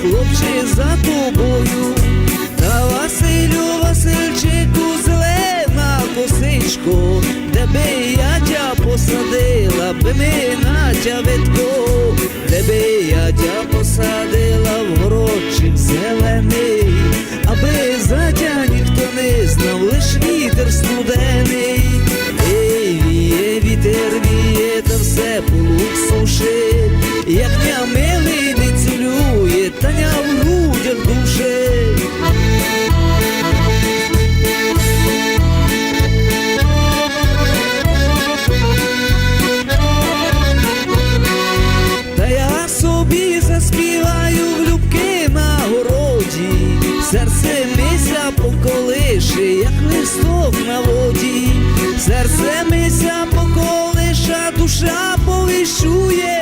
хлопче, за тобою. Та Василю, Васильчику, зелена косичко, де би я тя посадила, би ми на тя ветко, де би я тя посадила в городчик зелений, аби за тя ніхто не знав, лиш вітер студений. Віє, вітер віє, та все полук сушить, як ня я собі заспіваю любки на городі, серце мися поколише, як листок на воді, серце мися поколиша, душа повіщує,